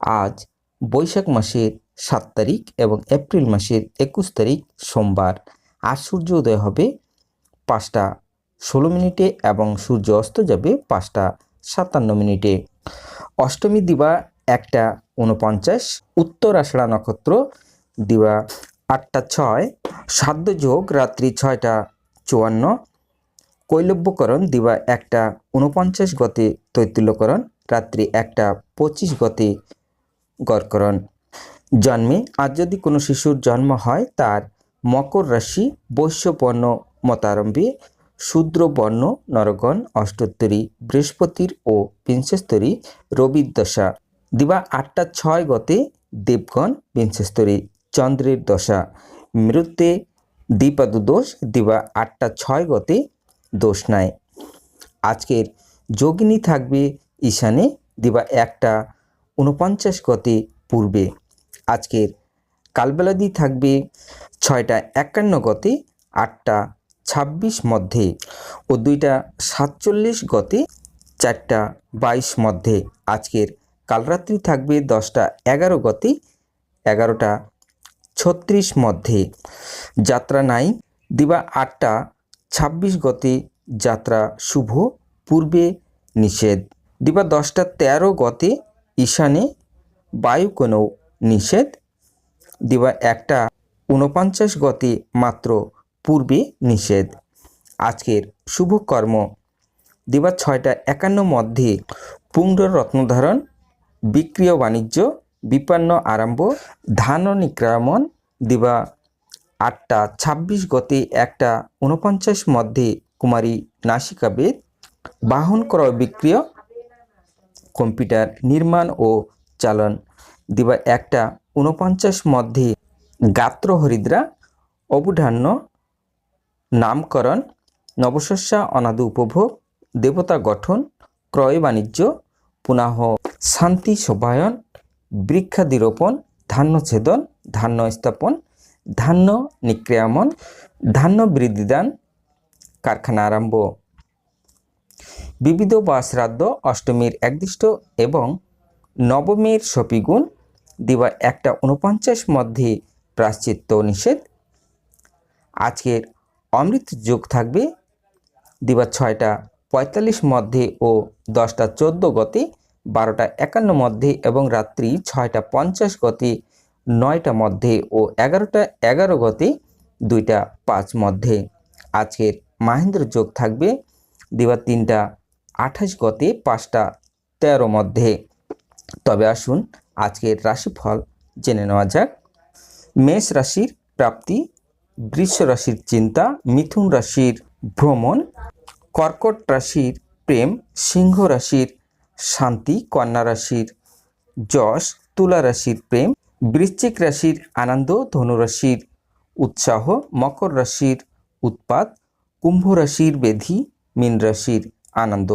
আজ বৈশাখ মাসের সাত তারিখ এবং এপ্রিল মাসের একুশ তারিখ সোমবার। আজ সূর্য উদয় হবে পাঁচটা ষোলো মিনিটে এবং সূর্য অস্ত যাবে পাঁচটা সাতান্ন মিনিটে। অষ্টমী দিবা একটা উনপঞ্চাশ, উত্তর আষাঢ়া নক্ষত্র দিবা আটটা ছয়, সাধ্য যোগ রাত্রি ছয়টা চুয়ান্ন, কৈলব্যকরণ দিবা একটা উনপঞ্চাশ গতে তৈতুল্যকরণ, রাত্রি একটা পঁচিশ গতে গড়করণ জন্মে আজ যদি কোনো শিশুর জন্ম হয়, তার মকর রাশি বৈশ্যপর্ণ মতারম্ভে শূদ্র বর্ণ নরগণ অষ্টোত্তরী, বৃহস্পতির ও বিংশস্তরী রবির দশা। দিবা আটটা ছয় গতে দেবগণ বিংশস্তরী চন্দ্রের দশা। মৃত্যে দ্বিপাদু দোষ দিবা আটটা ছয় গতে দোষ নাই। আজকের যোগিনী থাকবে ঈশানে। দিবা একটা উনপঞ্চাশ গতে পূর্বে। আজকের কালবেলাদি থাকবে ছয়টা একান্ন গতে, আটটা ছাব্বিশ মধ্যে ও দুইটা সাতচল্লিশ গতে, চারটা বাইশ মধ্যে। আজকের কালরাত্রি থাকবে দশটা এগারো গতে, এগারোটা ছত্রিশ মধ্যে। যাত্রা নাই, দিবা আটটা ছাব্বিশ গতে যাত্রা শুভ, পূর্বে নিষেধ। দিবা দশটা তেরো গতে ঈশানে বায়ু কোনো নিষেধ? দিবা একটা ঊনপঞ্চাশ গতি মাত্র পূর্বে নিষেধ। আজকের শুভ কর্ম। দিবা ছয়টা একান্ন মধ্যে পুঙ্ড রত্নধারণ বিক্রিয় বাণিজ্য, বিপন্ন আরম্ভ, ধান নিক্রামণ। দিবা আটটা ছাব্বিশ গতে, একটা ঊনপঞ্চাশ মধ্যে কুমারী নাসিকাবেদ। বাহন ক্রয় বিক্রিয় কম্পিউটার নির্মাণ ও চালন দিবা একটা ঊনপঞ্চাশ মধ্যে গাত্র হরিদ্রা, অবধান্য, নামকরণ, নবশস্যা অনাদু উপভোগ, দেবতা গঠন, ক্রয় বাণিজ্য পুনঃ শান্তি শোভায়ন, বৃক্ষাদিরোপণ, ধান্য ছেদন, ধান্য স্থাপন, ধান্য নিক্রিয়ামন ধান্য বৃদ্ধিদান, কারখানা আরম্ভ। বিবিধ বা শ্রাদ্ধ অষ্টমীর একদিষ্ট এবং নবমীর সপিগুণ দিবা একটা উনপঞ্চাশ মধ্যে প্রাশ্চিত্য নিষেধ। আজকের অমৃত যোগ থাকবে দিবা ছয়টা পঁয়তাল্লিশ মধ্যে ও দশটা চোদ্দ গতি, বারোটা একান্ন মধ্যে এবং রাত্রি ছয়টা পঞ্চাশ গতি, নয়টা মধ্যে ও এগারোটা এগারো গতি, দুইটা পাঁচ মধ্যে। আজকের মাহেন্দ্র যোগ থাকবে দিবা তিনটা আঠাশ গতে পাঁচটা তেরো মধ্যে। তবে আসুন আজকের রাশিফল জেনে নেওয়া যাক। মেষ রাশির প্রাপ্তি, বৃষ রাশির চিন্তা, মিথুন রাশির ভ্রমণ, কর্কট রাশির প্রেম, সিংহ রাশির শান্তি, কন্যা রাশির যশ, তুলা রাশির প্রেম, বৃশ্চিক রাশির আনন্দ ধনুরাশির উৎসাহ, মকর রাশির উৎপাত, কুম্ভ রাশির বেধি, মীন রাশির আনন্দ